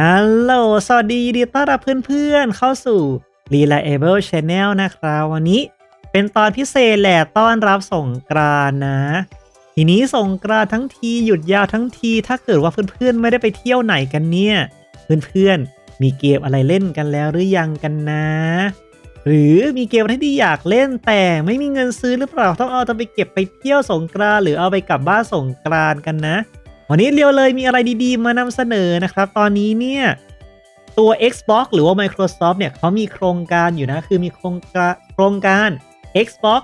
ฮัลโหล สวัสดีดีต้อนรับเพื่อนๆ เข้าสู่ Reliable Channel นะครับ วันนี้เป็นตอนพิเศษแหละต้อนรับสงกรานนะ ทีนี้สงกรานทั้งทีหยุดยาวทั้งที ถ้าเกิดว่าเพื่อนๆ ไม่ได้ไปเที่ยวไหนกันเนี่ย เพื่อนๆ มีเกมอะไรเล่นกันแล้วหรือยังกันนะ หรือมีเกมอะไรที่อยากเล่นแต่ไม่มีเงินซื้อหรือเปล่าต้องเอาตัวไปเก็บไปเที่ยวสงกรานหรือเอาไปกลับบ้านสงกรานกันนะ วันนี้เรียวเลยมีอะไรดีๆ มานำเสนอนะครับ ตอนนี้เนี่ยตัว Xbox หรือว่า Microsoft เนี่ยเขามีโครงการอยู่นะ คือมีโครงการโครงการ Xbox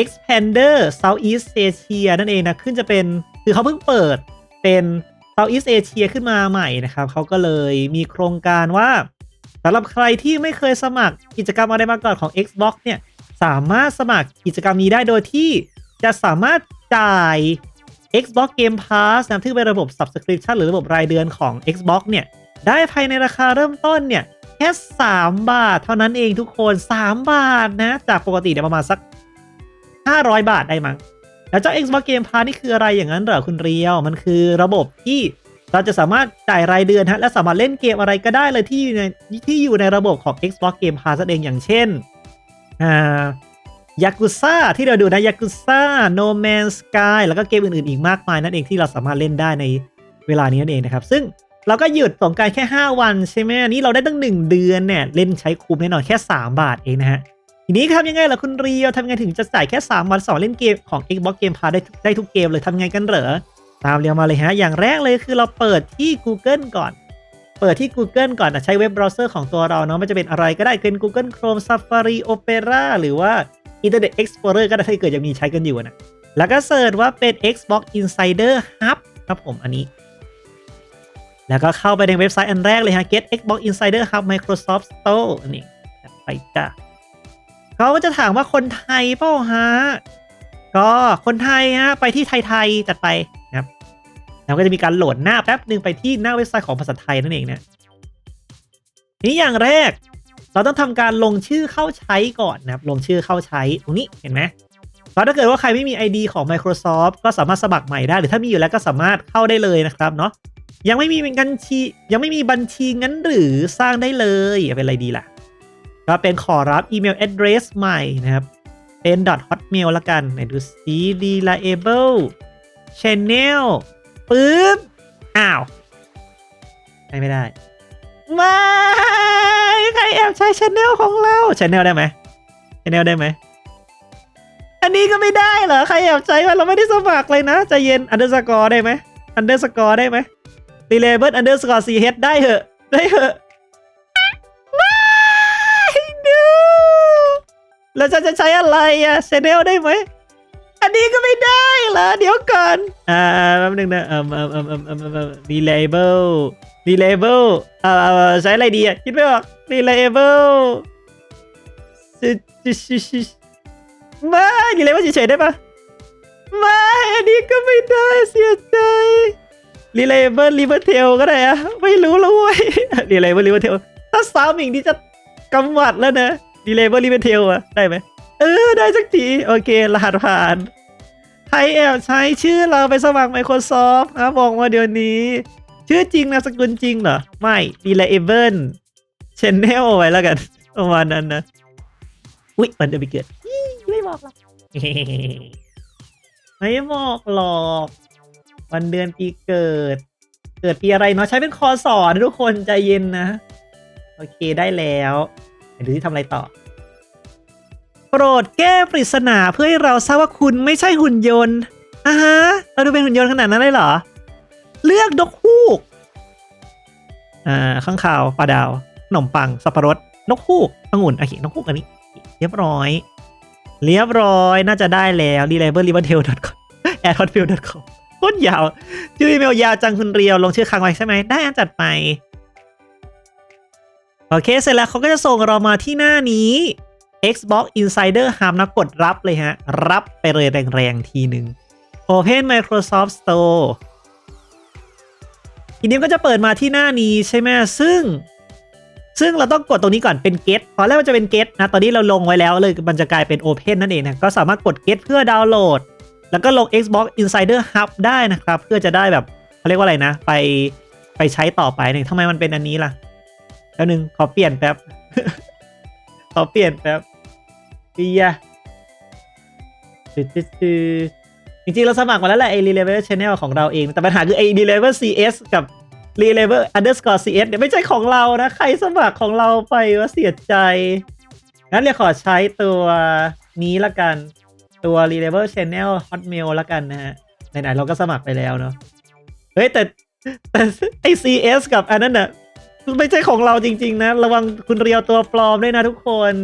Expander Southeast Asia นั่นเองนะ ขึ้นจะเป็น คือเขาเพิ่งเปิดเป็น Southeast Asia ขึ้นมาใหม่นะครับ เขาก็เลยมีโครงการว่าสำหรับใครที่ไม่เคยสมัครกิจกรรมอะไรมาก่อนของ Xbox เนี่ย สามารถสมัครกิจกรรมนี้ได้โดยที่จะสามารถจ่าย Xbox Game Pass นะที่เป็นระบบ Subscription หรือระบบรายเดือนของ Xbox เนี่ยได้ภายในราคาเริ่มต้นเนี่ยแค่3 บาท เท่านั้นเองทุกคน 3 บาทนะ จากปกติเนี่ยประมาณสัก 500 บาทได้มั้งแล้วเจ้า Xbox Game Pass นี่คืออะไรอย่างนั้นเหรอคุณเรียว มันคือระบบที่เราจะสามารถจ่ายรายเดือนฮะและสามารถเล่นเกมอะไรก็ได้เลยที่อยู่ในที่อยู่ในระบบของ Xbox Game Pass เองอย่างเช่นอ่า ยากุซ่าที่เราดูนะยากุซ่าโนแมนสกายแล้วก็เกมอื่นๆอีกมากมายนั่นเองที่เราสามารถเล่นได้ในเวลานี้นั่นเองนะครับ ซึ่งเราก็หยุดสงการแค่ 5 วันใช่ไหมนนี้เราได้ตั้ง 1 เดือนเนี่ยเล่นใช้คุ้มแน่นอนแค่ 3 บาทเองนะฮะทีนี้ทำยังไงล่ะคุณเรียวทำยังไงถึงจะจ่ายแค่ 3 วันสอนเล่นเกมของ Xbox Game Pass ได้ได้ทุกเกมเลยทำยังไงกันเหรอตามเรียวมาเลยฮะ อย่างแรกเลยคือเราเปิดที่ Google ก่อน เปิดที่ Google ก่อนนะใช้เว็บเบราว์เซอร์ของตัวเราเนาะมันจะเป็นอะไรก็ได้เป็น Google Chrome Safari Opera หรือว่า Internet Explorer ก็ได้ถ้าเกิดยังมีใช้กันอยู่นะ แล้วก็เสิร์ชว่าเป็น Xbox Insider Hub ครับผมอันนี้ แล้วก็เข้าไปในเว็บไซต์อันแรกเลยฮะ Get Xbox Insider Hub Microsoft Store อันนี้ไปจ้ะเขาก็จะถามว่าคนไทยเปล่าฮะ ก็คนไทยฮะไปที่ไทยๆจัดไปนะครับ แล้วก็จะมีการโหลดหน้าแป๊บหนึ่งไปที่หน้าเว็บไซต์ของภาษาไทยนั่นเองนะนี้อย่างแรก เราต้องทำการลงชื่อเข้าใช้ก่อนนะครับ ลงชื่อเข้าใช้ตรงนี้เห็นไหมเพราะถ้าเกิดว่าใครไม่มี ID ของ Microsoft ก็สามารถสมัครใหม่ได้ หรือถ้ามีอยู่แล้วก็สามารถเข้าได้เลยนะครับเนาะยังไม่มีบัญชียังไม่มีบัญชีงั้นหรือสร้างได้เลยเป็นอะไรดีล่ะ ก็เป็นขอรับอีเมล address ใหม่นะครับ เป็น .hotmail ละกันไหนดูซิ reliable channel ปึ๊บอ้าวใช้ไม่ได้ไม่ ใครแอบใช้ชแนลของเราชแนลได้ไหมชแนลได้ไหม อันนี้ก็ไม่ได้เหรอ ใครแอบใช้ว่าเราไม่ได้สมัครเลยนะใจเย็น underscore ได้ไหม underscore ได้ไหม relable underscore ch ได้เหอะ ได้เหอะไม่ดูแล้วฉันจะใช้อะไรอะชแนลได้ไหม อันนี้ก็ไม่ได้เหรอ เดี๋ยวก่อน อ่าแป๊บนึงนะเอ่มเอ่มเอ่มเอ่มเอ่มเอ่ม reliable reliable เอ่อใช้อะไรดีอะคิดไม่ออก reliable ชิชิชิชิไม่ reliable เฉยๆได้ปะไม่อันนี้ก็ไม่ได้เสียใจ reliable rivertail ก็ได้อะไม่รู้แล้วเว้ย reliable rivertail ถ้าซ้ำอีกนี่จะกำหมัดแล้วนะ reliable rivertail อะได้ไหมเออ ได้สักที โอเค รหัสผ่านใครแอบใช้ชื่อเราไปสมัคร Microsoft ครับบอกมาเดี๋ยวนี้ ชื่อจริงนะสกุลจริงเหรอ ไม่ reliable channel ไว้แล้วกันประมาณนั้นนะ อุ๊ย มันจะไปเกิดอี้ไม่บอกหรอกไม่บอกหรอกวันเดือนปีเกิด เกิดปีอะไรเนาะใช้เป็นคอสอนทุกคนใจเย็นนะ โอเคได้แล้วไปดูที่ทำอะไรต่อ โปรดแก้ปริศนาเพื่อให้เราทราบว่าคุณไม่ใช่หุ่นยนต์อะฮะ เราดูเป็นหุ่นยนต์ขนาดนั้นเลยเหรอ เลือกนกฮูก อ่าข้างข่าวปลาดาวขนมปังสับปะรดนกฮูกองุ่นโอเคนกฮูกอันนี้ เรียบร้อย เรียบร้อยน่าจะได้แล้ว reliable r i v e r t a i l com a d h o t f i e l com โคตรยาวชื่ออีเมลยาวจังคุณเรียวลงชื่อค้างไว้ใช่ไหมได้อันจัดไปโอเคเสร็จแล้วเขาก็จะส่งเรามาที่หน้านี้ Xbox Insider Hub นะกดรับเลยฮะ รับไปเลยแรงๆทีหนึ่ง Open Microsoft Store ทีนี้ก็จะเปิดมาที่หน้านี้ใช่ไหมซึ่ง ซึ่งเราต้องกดตรงนี้ก่อนเป็น get ตอนแรกมันจะเป็น get นะ ตอนนี้เราลงไว้แล้วเลยมันจะกลายเป็น open นั่นเองนะ ก็สามารถกด get เพื่อดาวน์โหลด แล้วก็ลง Xbox Insider Hub ได้นะครับ เพื่อจะได้แบบเขาเรียกว่าอะไรนะ ไปไปใช้ต่อไปหนึ่งทำไมมันเป็นอันนี้ล่ะแล้วหนึ่งขอเปลี่ยนแป๊บ ขอเปลี่ยนแป๊บดีอะตึ๊ดตึ๊ดตึ๊ด จริงๆ เราสมัครมาแล้วแหละไอ้ Relever Channel ของเราเอง แต่ปัญหาคือไอ้ Relever CS กับ Relever underscore CS เนี่ยไม่ใช่ของเรานะ ใครสมัครของเราไปว่าเสียใจงั้นเรียขอใช้ตัวนี้ละกันตัว Relever Channel Hotmail ละกันนะฮะไหนๆเราก็สมัครไปแล้วเนาะเฮ้ยแต่แต่ไอ CS กับอันนั้นน่ะไม่ใช่ของเราจริง ๆ นะ ระวังคุณเรียวตัวปลอมด้วยนะทุกคน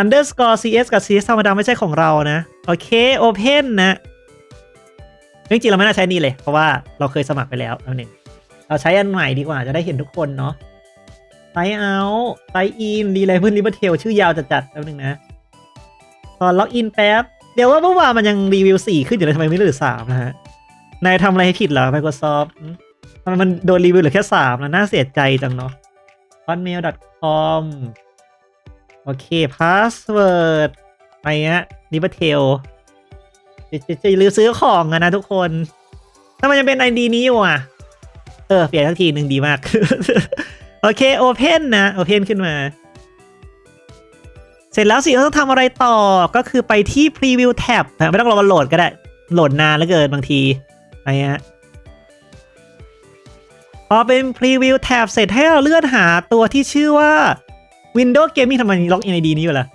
underscore cs กับ cs ธรรมดาไม่ใช่ของเรานะ โอเค open นะ จริงๆเราไม่น่าใช้นี่เลย เพราะว่าเราเคยสมัครไปแล้วแล้วหนึ่งเราใช้อันใหม่ดีกว่าจะได้เห็นทุกคนเนาะไซเอาไซอินรีไลเบิลริเบอร์เทลชื่อยาวจัดๆแล้วหนึ่งนะ ตอนล็อกอินแป๊บ เดี๋ยวว่าเมื่อวานมันยังรีวิวสี่ขึ้นอยู่เลยทำไมไม่เหลือสามนะฮะ นายทำอะไรให้ผิดเหรอ Microsoft อืมทำไมมันโดนรีวิวเหลือแค่สามนะน่าเสียใจจังเนาะ hotmail.com โอเค password ไปเงี้ยดิบัตเทล จะจะจะลือซื้อของอะนะทุกคนทำไมยังเป็น ID นี้อยู่อะ เออ เปลี่ยนทักทีหนึ่งดีมาก โอเค Open นนะ Open ขึ้นมา เสร็จแล้วสิเราต้องทำอะไรต่อก็คือไปที่ Preview tab ไม่ต้องรอมันโหลดก็ได้ โหลดนานเหลือเกินบางทีอะไรฮะพอเป็น Preview tab เสร็จให้เราเลื่อนหาตัวที่ชื่อว่า Windows Gaming ทำไมล็อกอิน ID นี้อยู่ล่ะ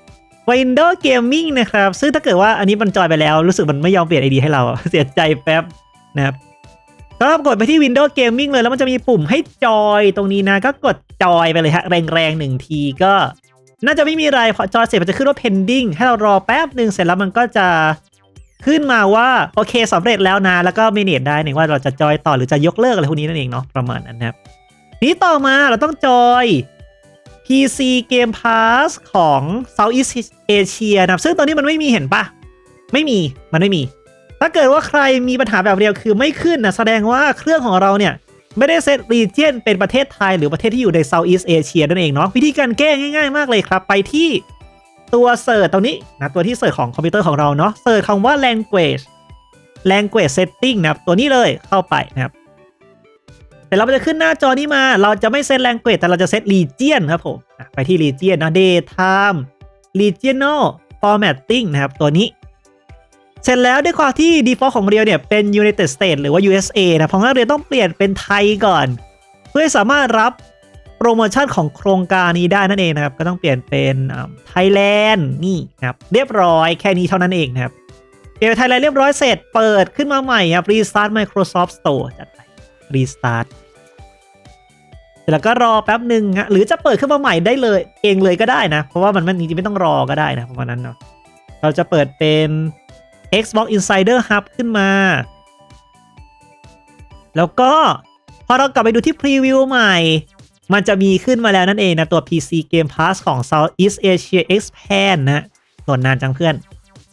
Windows Gaming นะครับ ซึ่งถ้าเกิดว่าอันนี้มันจอยไปแล้ว รู้สึกมันไม่ยอมเปลี่ยน ID ให้เรา เสียใจแป๊บนะครับก็กดไปที่ Windows Gaming เลยแล้วมันจะมีปุ่มให้จอยตรงนี้นะ ก็กดจอยไปเลยฮะ แรงๆหนึ่งทีก็ น่าจะไม่มีอะไรพอจอยเสร็จมันจะขึ้นว่า pending ให้เรารอแป๊บหนึ่งเสร็จแล้วมันก็จะขึ้นมาว่าโอเคสำเร็จแล้วนะ แล้วก็เมเนจได้หนึ่งว่าเราจะจอยต่อหรือจะยกเลิกอะไรพวกนี้นั่นเองเนาะประมาณนั้นนะครับนี้ต่อมาเราต้องจอย PC Game Pass ของ Southeast Asia นะครับ ซึ่งตอนนี้มันไม่มีเห็นปะไม่มี มันไม่มี ถ้าเกิดว่าใครมีปัญหาแบบเดียวคือไม่ขึ้นนะ แสดงว่าเครื่องของเราเนี่ย ไม่ได้เซตรีเจียนเป็นประเทศไทยหรือประเทศที่อยู่ใน Southeast Asia นั่นเองเนาะ วิธีการแก้ง่ายๆ มากเลยครับ ไปที่ตัวเสิร์ชตรงนี้นะตัวที่เสิร์ชของคอมพิวเตอร์ของเราเนาะ เสิร์ชคำว่า language language setting นะครับ ตัวนี้เลยเข้าไปนะครับ เสร็จแล้วมันจะขึ้นหน้าจอนี้มา เราจะไม่เซต language แต่เราจะเซต region ครับผมไปที่ region นะ daytime regional formatting นะครับ ตัวนี้ เสร็จแล้วด้วยความที่ default ของเรียวเนี่ยเป็น United States หรือว่า USA นะเพราะงั้นเรียวต้องเปลี่ยนเป็นไทยก่อน เพื่อสามารถรับโปรโมชั่นของโครงการนี้ได้นั่นเองนะครับ ก็ต้องเปลี่ยนเป็นไทยแลนด์นี่นะครับเรียบร้อยแค่นี้เท่านั้นเองนะครับเปลี่ยนเป็นไทยแลนด์เรียบร้อยเสร็จเปิดขึ้นมาใหม่ครับ Restart Microsoft Store จัดไป Restart เสร็จแล้วก็รอแป๊บหนึ่งฮะหรือจะเปิดขึ้นมาใหม่ได้เลย เองเลยก็ได้นะ เพราะว่ามันมันจริงๆไม่ต้องรอก็ได้นะประมาณนั้นเนาะเราจะเปิดเป็น Xbox Insider Hub ขึ้นมา แล้วก็พอเรากลับไปดูที่พรีวิวใหม่ มันจะมีขึ้นมาแล้วนั่นเองนะตัว PC Game Pass ของ Southeast Asia Expand นะโหลดนานจังเพื่อน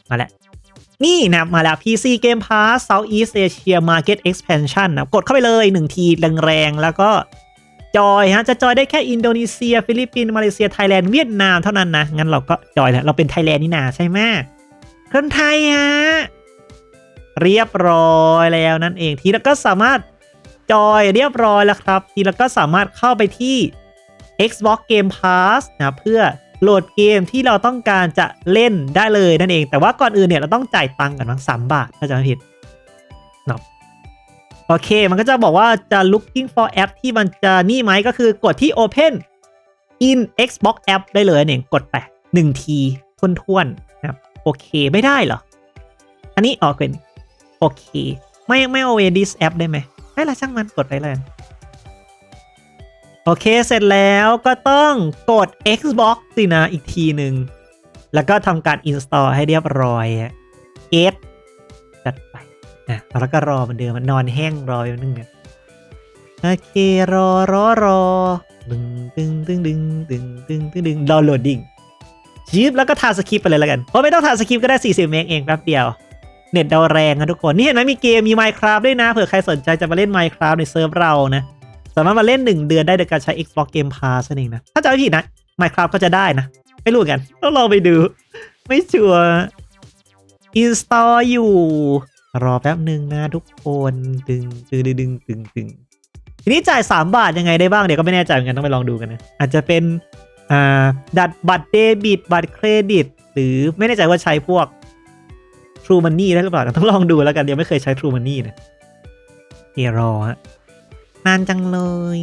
มาแล้ว นี่นะมาแล้ว PC Game Pass Southeast Asia Market Expansion นะกดเข้าไปเลย 1 ทีแรงๆ แล้วก็จอยฮะ จะจอยได้แค่อินโดนีเซีย ฟิลิปปินส์มาเลเซีย ไทยแลนด์ เวียดนามเท่านั้นนะ งั้นเราก็จอยแล้ว เราเป็นไทยแลนด์นี่นาใช่ไหมคนไทยฮะ เรียบร้อยแล้วนั่นเองทีแล้วก็สามารถจอยเรียบร้อยแล้วครับ ทีแล้วก็สามารถเข้าไปที่ Xbox Game Pass นะเพื่อ โหลดเกมที่เราต้องการจะเล่นได้เลยนั่นเอง แต่ว่าก่อนอื่นเนี่ยเราต้องจ่ายตังค์กันมั้งสามบาทถ้าจะไม่ผิดเนาะโอเค มันก็จะบอกว่าจะ looking for app ที่มันจะนี่ไหมก็คือกดที่ open in Xbox app ได้เลยนั่นเองกดไปหนึ่งทีท้วนๆนะครับโอเคไม่ได้เหรอ อันนี้อ๋อเป็นโอเค ไม่ไม่เอาเวดิสแอปได้ไหมไม่ละช่างมันกดไปเลย โอเคเสร็จแล้วก็ต้องกด Xbox สินะอีกทีหนึ่ง แล้วก็ทำการ install ให้เรียบร้อยเอสจัดไปนะแล้วก็รอเหมือนเดิมมันนอนแห้งรออยู่นึงเนี่ยโอเครอรอรอดึงดึงดึงดึงดึงดึงดึงดึงดาวน์โหลดดิ้งชิปแล้วก็ทาสคริปไปเลยแล้วกัน เพราะไม่ต้องทาสคริปก็ได้ 40 เมกเองแป๊บเดียว เน็ตดาวแรงนะทุกคน นี่เห็นไหมมีเกมมี Minecraft ด้วยนะ เผื่อใครสนใจจะมาเล่น Minecraft ในเซิร์ฟเรานะ สามารถมาเล่น 1 เดือนได้โดยการใช้ Xbox Game Pass นั่นเองนะ ถ้าจะไม่ผิดนะ Minecraft ก็จะได้นะ ไม่รู้กัน ต้องลองไปดู ไม่ชัวร์ install อยู่ รอแป๊บหนึ่งนะทุกคนดึงดึงดึงดึงดึงทีนี้จ่าย 3 บาทยังไงได้บ้างเดี๋ยวก็ไม่แน่ใจเหมือนกันต้องไปลองดูกันนะ อาจจะเป็นอ่าดัดบัตรเดบิตบัตรเครดิต หรือไม่แน่ใจว่าใช้พวก True Money ได้หรือเปล่าต้องลองดูแล้วกันยังไม่เคยใช้ True Money นะเดี๋ยวรอฮะ นานจังเลย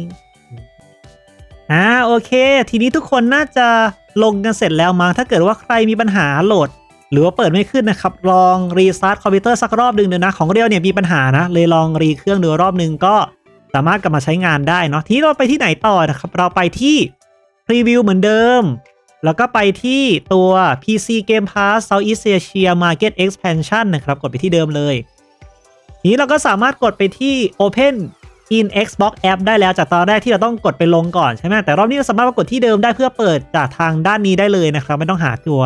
อ่าโอเค ทีนี้ทุกคนน่าจะลงกันเสร็จแล้วมั้งถ้าเกิดว่าใครมีปัญหาโหลด หรือว่าเปิดไม่ขึ้นนะครับ ลองรีสตาร์ทคอมพิวเตอร์สักรอบหนึ่งเดี๋ยวนะ ของเรียวเนี่ยมีปัญหานะ เลยลองรีเครื่องดูรอบหนึ่งก็สามารถกลับมาใช้งานได้เนาะทีนี้เราไปที่ไหนต่อนะครับ เราไปที่พรีวิวเหมือนเดิม แล้วก็ไปที่ตัว PC Game Pass Southeast Asia Market Expansion นะครับ กดไปที่เดิมเลยทีนี้เราก็สามารถกดไปที่ Open in Xbox App ได้แล้วจากตอนแรกที่เราต้องกดไปลงก่อนใช่ไหมแต่รอบนี้เราสามารถมากดที่เดิมได้เพื่อเปิดจากทางด้านนี้ได้เลยนะครับ ไม่ต้องหาตัว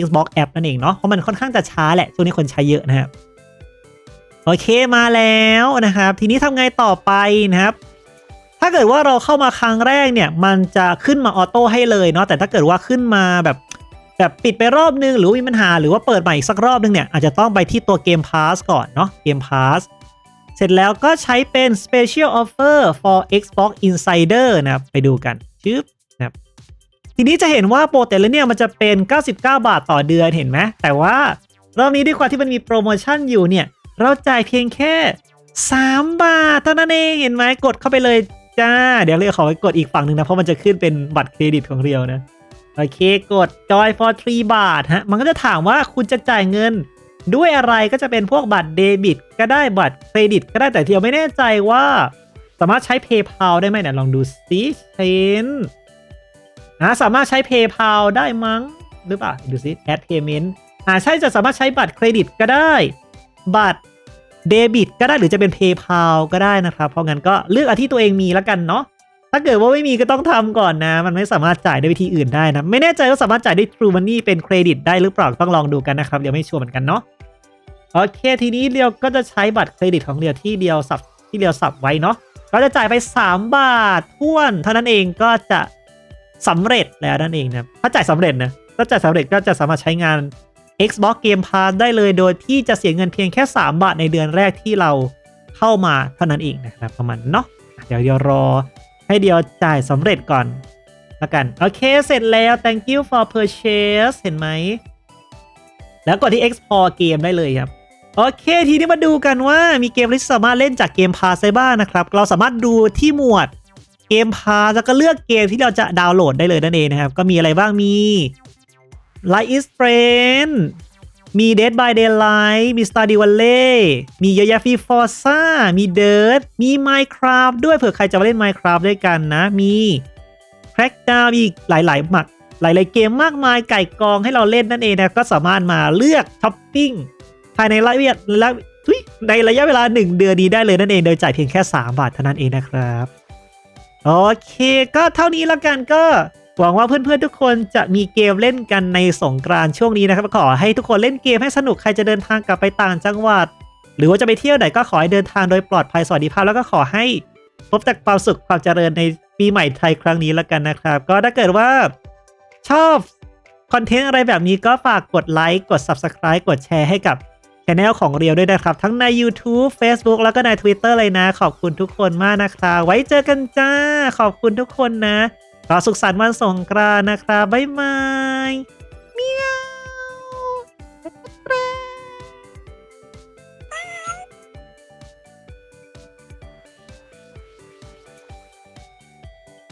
Xbox App นั่นเองเนาะเพราะมันค่อนข้างจะช้าแหละช่วงนี้คนใช้เยอะนะครับโอเคมาแล้วนะครับ ทีนี้ทำไงต่อไปนะครับ ถ้าเกิดว่าเราเข้ามาครั้งแรกเนี่ยมันจะขึ้นมาออโต้ให้เลยเนาะแต่ถ้าเกิดว่าขึ้นมาแบบแบบปิดไปรอบนึงหรือมีปัญหาหรือว่าเปิดใหม่อีกสักรอบนึงเนี่ยอาจจะต้องไปที่ตัวเกม Pass ก่อนเนาะเกม Pass เสร็จแล้วก็ใช้เป็น Special Offer for Xbox Insider นะครับ ไปดูกันชึบนะครับทีนี้จะเห็นว่าโปรแต่ละเนี่ยมันจะเป็น 99 บาทต่อเดือนเห็นไหมแต่ว่ารอบนี้ด้วยความที่มันมีโปรโมชั่นอยู่เนี่ย เราจ่ายเพียงแค่ 3 บาทเท่านั้นเองเห็นไหมกดเข้าไปเลยจ้า เดี๋ยวเรียกขอไปกดอีกฝั่งหนึ่งนะ เพราะมันจะขึ้นเป็นบัตรเครดิตของเรียวนะ โอเคกด Joy for 3 บาทฮะ มันก็จะถามว่าคุณจะจ่ายเงิน ด้วยอะไรก็จะเป็นพวกบัตรเดบิต ก็ได้บัตรเครดิต ก็ได้แต่เทียวไม่แน่ใจว่า สามารถใช้ PayPal ได้ไหมเนี่ยลองดูซิเชนนะสามารถใช้ PayPal ได้มั้งหรือเปล่าดูซิ Add Payment อ่าใช่จะสามารถใช้บัตรเครดิตก็ได้ บัตรเดบิต ก็ได้หรือจะเป็น PayPal ก็ได้นะครับ เพราะงั้นก็เลือกเอาที่ตัวเองมีแล้วกันเนาะ ถ้าเกิดว่าไม่มีก็ต้องทำก่อนนะ มันไม่สามารถจ่ายด้วยวิธีอื่นได้นะ ไม่แน่ใจว่าสามารถจ่ายด้วย True Money เป็นเครดิตได้หรือเปล่าต้องลองดูกันนะครับเดี๋ยวไม่ชัวร์เหมือนกันเนาะโอเคทีนี้เรียวก็จะใช้บัตรเครดิตของเรียวที่เดียวสับที่เรียวสับไว้เนาะก็จะจ่ายไป 3 บาทท้วน เท่านั้นเองก็จะสำเร็จแล้วนั่นเองนะถ้าจ่ายสำเร็จนะถ้าจ่ายสำเร็จก็จะสามารถใช้งาน Xbox Game Pass ได้เลยโดยที่จะเสียเงินเพียงแค่ 3 บาทในเดือนแรกที่เราเข้ามาเท่านั้นเองนะครับประมาณเนาะอะเดี๋ยวเดี๋ยวรอ ให้เดียวจ่ายสำเร็จก่อนแล้วกัน โอเค เสร็จแล้ว thank you for purchase เห็นไหม แล้วกดที่ export เกมได้เลยครับ โอเค ทีนี้มาดูกันว่ามีเกมที่สามารถเล่นจากเกมพาสได้บ้างนะครับ เราสามารถดูที่หมวดเกมพาสแล้วก็เลือกเกมที่เราจะดาวน์โหลดได้เลยนั่นเองนะครับ ก็มีอะไรบ้างมี Light is Friend มี Dead by Daylight มี Stardew Valley มีเยอะแยะฟีฟอร์ซ่ามี Dirt มี Minecraft ด้วยเผื่อใครจะมาเล่น Minecraft ด้วยกันนะ มี Crackdown มีอีกหลายๆหมักหลาย ๆ เกมมากมายไก่กองให้เราเล่นนั่นเองนะก็สามารถมาเลือกช้อปปิ้งภายในระยะระในระยะเวลา 1 เดือนนี้ได้เลยนั่นเองโดยจ่ายเพียงแค่ 3 บาทเท่านั้นเองนะครับ โอเค ก็เท่านี้ละกันก็ หวังว่าเพื่อนๆทุกคนจะมีเกมเล่นกันในสงกรานต์ช่วงนี้นะครับ ขอให้ทุกคนเล่นเกมให้สนุกใครจะเดินทางกลับไปต่างจังหวัด หรือว่าจะไปเที่ยวไหนก็ขอให้เดินทางโดยปลอดภัยสวัสดิภาพแล้วก็ขอให้พบแต่ความสุขความเจริญในปีใหม่ไทยครั้งนี้และกันนะครับ ก็ถ้าเกิดว่าชอบคอนเทนต์อะไรแบบนี้ก็ฝากกดไลค์กด Subscribe กดแชร์ให้กับช anel ของเรียวด้วยนะครับ ทั้งใน YouTube Facebook แล้วก็ใน Twitter เลยนะ ขอบคุณทุกคนมากนะครับ ไว้เจอกันจ้า ขอบคุณทุกคนนะ ก็สุขสันต์วันสงกรานต์นะครับบ๊ายบาย